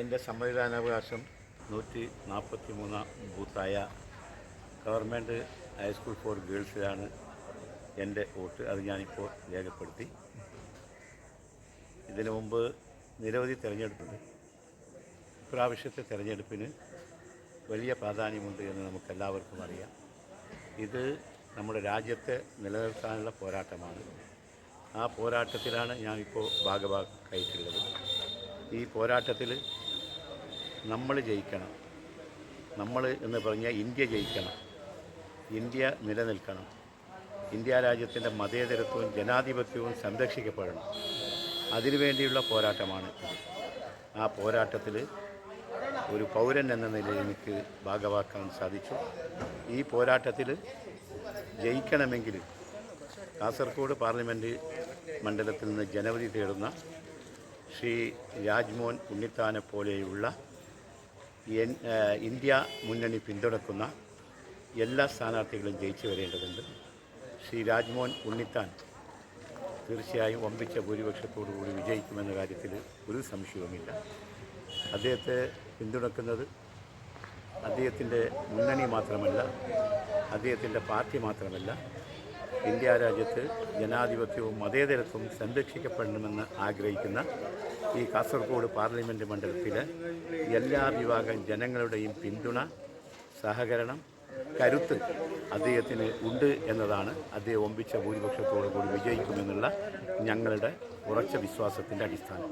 എന്റെ സമ്മതിദാനാവകാശം നൂറ്റി നാൽപ്പത്തി മൂന്നാം ബൂത്തായ ഗവൺമെന്റ് ഹൈസ്കൂൾ ഫോർ ഗേൾസിലാണ് എന്റെ വോട്ട്. അത് ഞാനിപ്പോൾ രേഖപ്പെടുത്തി. ഇതിനു മുമ്പ് നിരവധി തിരഞ്ഞെടുപ്പുണ്ട്. ഇപ്രാവശ്യത്തെ തിരഞ്ഞെടുപ്പിന് വലിയ പ്രാധാന്യമുണ്ട് എന്ന് നമുക്കെല്ലാവർക്കും അറിയാം. ഇത് നമ്മുടെ രാജ്യത്തെ നിലനിർത്താനുള്ള പോരാട്ടമാണ്. ആ പോരാട്ടത്തിലാണ് ഞാനിപ്പോൾ ഭാഗഭാക്കായിട്ടുള്ളത് ഈ പോരാട്ടത്തിൽ നമ്മൾ ജയിക്കണം. നമ്മൾ എന്ന് പറഞ്ഞാൽ ഇന്ത്യ ജയിക്കണം. ഇന്ത്യ നിലനിൽക്കണം. ഇന്ത്യ രാജ്യത്തിന്റെ മതേതരത്വവും ജനാധിപത്യവും സംരക്ഷിക്കപ്പെടണം. അതിനുവേണ്ടിയുള്ള പോരാട്ടമാണ് ആ പോരാട്ടത്തിൽ ഒരു പൗരൻ എന്ന നിലയിൽ എനിക്ക് ഭാഗമാക്കാൻ സാധിച്ചു. ഈ പോരാട്ടത്തിൽ ജയിക്കണമെങ്കിൽ കാസർഗോഡ് പാർലമെന്റ് മണ്ഡലത്തിൽ നിന്ന് ജനവധി തേടുന്ന ശ്രീ രാജ്മോൻ ഉണ്ണിത്താനെ പോലെയുള്ള ഇന്ത്യ മുന്നണി പിന്തുണക്കുന്ന എല്ലാ സ്ഥാനാർത്ഥികളും ജയിച്ചു വരേണ്ടതുണ്ട്. ശ്രീ രാജ്മോഹൻ ഉണ്ണിത്താൻ തീർച്ചയായും വമ്പിച്ച ഭൂരിപക്ഷത്തോടു കൂടി വിജയിക്കുമെന്ന കാര്യത്തിൽ ഒരു സംശയവുമില്ല. അദ്ദേഹത്തെ പിന്തുണക്കുന്നത് അദ്ദേഹത്തിന്റെ മുന്നണി മാത്രമല്ല അദ്ദേഹത്തിന്റെ പാർട്ടി മാത്രമല്ല ഇന്ത്യ രാജ്യത്ത് ജനാധിപത്യവും മതേതരത്വവും സംരക്ഷിക്കപ്പെടണമെന്ന് ആഗ്രഹിക്കുന്ന ഈ കാസർഗോഡ് പാർലമെന്റ് മണ്ഡലത്തിൽ എല്ലാ വിഭാഗം ജനങ്ങളുടെയും പിന്തുണ സഹകരണം കരുത്ത് അദ്ദേഹത്തിന് ഉണ്ട് എന്നതാണ് അദ്ദേഹം ഒമ്പിച്ച ഭൂരിപക്ഷത്തോടു കൂടി വിജയിക്കുമെന്നുള്ള ഞങ്ങളുടെ ഉറച്ച വിശ്വാസത്തിന്റെ അടിസ്ഥാനം.